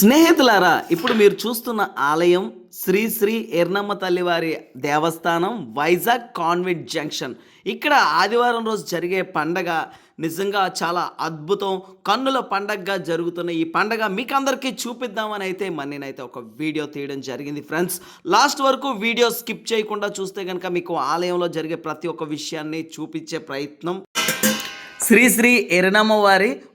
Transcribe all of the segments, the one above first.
స్నేహితులారా ఇప్పుడు మీరు చూస్తున్న ఆలయం శ్రీ శ్రీ ఎర్నమ్మ తల్లివారి దేవస్థానం వైజాగ్ కాన్వెంట్ జంక్షన్. ఇక్కడ ఆదివారం రోజు జరిగే పండగ నిజంగా చాలా అద్భుతం. కన్నుల పండగగా జరుగుతున్న ఈ పండగ మీకు అందరికీ చూపిద్దామని అయితే మరి నేనైతే ఒక వీడియో తీయడం జరిగింది ఫ్రెండ్స్. లాస్ట్ వరకు వీడియో స్కిప్ చేయకుండా చూస్తే కనుక మీకు ఆలయంలో జరిగే ప్రతి ఒక్క విషయాన్ని చూపించే ప్రయత్నం. శ్రీ శ్రీ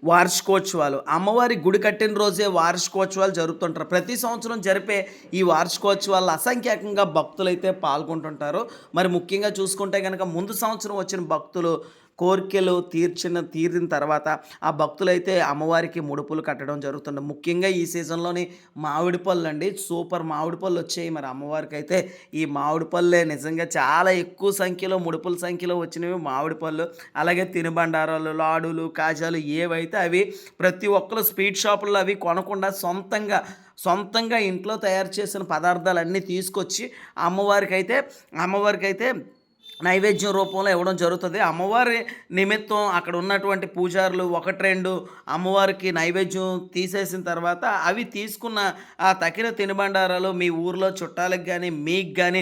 వార్షికోత్సవాలు. అమ్మవారి గుడి కట్టిన రోజే వార్షికోత్సవాలు జరుగుతుంటారు ప్రతి సంవత్సరం జరిపే ఈ వార్షికోత్సవాలు అసంఖ్యాకంగా భక్తులైతే పాల్గొంటుంటారు. మరి ముఖ్యంగా చూసుకుంటే కనుక ముందు సంవత్సరం వచ్చిన భక్తులు కోరికలు తీర్చిన తీరిన తర్వాత ఆ భక్తులైతే అమ్మవారికి ముడుపులు కట్టడం జరుగుతుంది ముఖ్యంగా ఈ సీజన్లోని మామిడి పళ్ళు అండి సూపర్ మామిడి పళ్ళు వచ్చాయి. మరి అమ్మవారికి అయితే ఈ మామిడి పళ్ళే నిజంగా చాలా ఎక్కువ సంఖ్యలో ముడుపుల సంఖ్యలో వచ్చినవి మామిడి పళ్ళు. అలాగే తినుబండారాలు లాడులు కాజాలు ఏవైతే అవి ప్రతి ఒక్కరు స్వీట్ షాపుల్లో అవి కొనకుండా సొంతంగా సొంతంగా ఇంట్లో తయారు చేసిన పదార్థాలన్నీ తీసుకొచ్చి అమ్మవారికి అయితే అమ్మవారికి అయితే నైవేద్యం రూపంలో ఇవ్వడం జరుగుతుంది. అమ్మవారి నిమిత్తం అక్కడ ఉన్నటువంటి పూజారులు ఒకటి రెండు అమ్మవారికి నైవేద్యం తీసేసిన తర్వాత అవి తీసుకున్న ఆ తకిన తినుబండారాలు మీ ఊర్లో చుట్టాలకు కానీ మీకు కానీ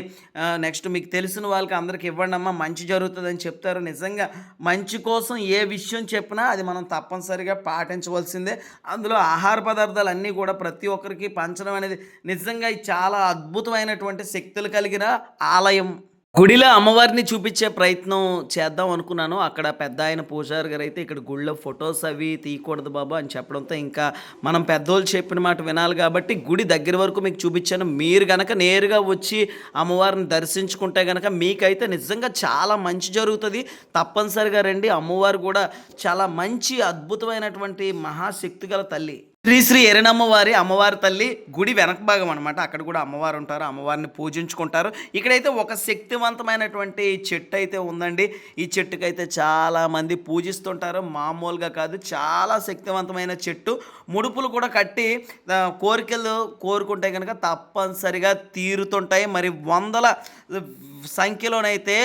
నెక్స్ట్ మీకు తెలిసిన వాళ్ళకి అందరికి ఇవ్వండి అమ్మ మంచి జరుగుతుందని చెప్తారు. నిజంగా మంచి కోసం ఏ విషయం చెప్పినా అది మనం తప్పనిసరిగా పాటించవలసిందే. అందులో ఆహార పదార్థాలు అన్నీ కూడా ప్రతి ఒక్కరికి పంచడం అనేది నిజంగా చాలా అద్భుతమైనటువంటి శక్తులు కలిగిన ఆలయం. గుడిలో అమ్మవారిని చూపించే ప్రయత్నం చేద్దాం అనుకున్నాను. అక్కడ పెద్ద ఆయన పూజారి గారు అయితే ఇక్కడ గుడిలో ఫొటోస్ అవి తీయకూడదు బాబా అని చెప్పడంతో ఇంకా మనం పెద్దోళ్ళు చెప్పిన మాట వినాలి కాబట్టి గుడి దగ్గర వరకు మీకు చూపించాను. మీరు గనక నేరుగా వచ్చి అమ్మవారిని దర్శించుకుంటే గనక మీకైతే నిజంగా చాలా మంచి జరుగుతుంది. తప్పనిసరిగా రండి. అమ్మవారు కూడా చాలా మంచి అద్భుతమైనటువంటి మహాశక్తి గల తల్లి. శ్రీ శ్రీ ఎరణమ్మవారి అమ్మవారి తల్లి గుడి వెనక భాగం అనమాట అక్కడ కూడా అమ్మవారు ఉంటారు అమ్మవారిని పూజించుకుంటారు. ఇక్కడైతే ఒక శక్తివంతమైనటువంటి చెట్టు అయితే ఉందండి. ఈ చెట్టుకైతే చాలామంది పూజిస్తుంటారు. మామూలుగా కాదు చాలా శక్తివంతమైన చెట్టు. ముడుపులు కూడా కట్టి కోరికలు కోరుకుంటే కనుక తప్పనిసరిగా తీరుతుంటాయి. మరి వందల సంఖ్యలోనైతే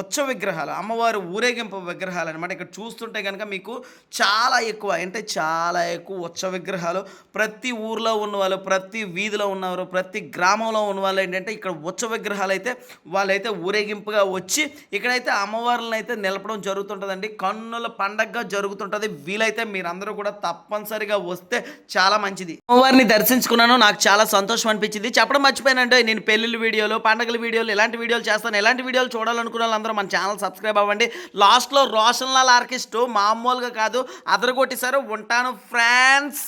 ఉచ్చ విగ్రహాలు అమ్మవారి ఊరేగింపు విగ్రహాలు అనమాట ఇక్కడ చూస్తుంటే కనుక మీకు చాలా ఎక్కువ అంటే చాలా ఎక్కువ ఉచ్చ విగ్రహాలు విగ్రహాలు ప్రతి ఊర్లో ఉన్న వాళ్ళు ప్రతి వీధిలో ఉన్నవారు ప్రతి గ్రామంలో ఉన్న వాళ్ళు ఏంటంటే ఇక్కడ ఉత్సవ విగ్రహాలు అయితే వాళ్ళైతే ఊరేగింపుగా వచ్చి ఇక్కడైతే అమ్మవార్లను అయితే నిలపడం జరుగుతుంటుందండి. కన్నుల పండగగా జరుగుతుంటుంది. వీలైతే మీరందరూ కూడా తప్పనిసరిగా వస్తే చాలా మంచిది. అమ్మవారిని దర్శించుకున్నాను. నాకు చాలా సంతోషం అనిపించింది. చెప్పడం మర్చిపోయానంటే నేను పెళ్ళిళ్ళ వీడియోలు పండగల వీడియోలు ఇలాంటి వీడియోలు చేస్తాను. ఎలాంటి వీడియోలు చూడాలనుకున్న వాళ్ళందరూ మన ఛానల్ సబ్స్క్రైబ్ అవ్వండి. లాస్ట్లో రోషన్ లాల్ ఆర్కిస్ట్ మామూలుగా కాదు. అదరగొట్టేశారు. ఉంటాను ఫ్రాన్స్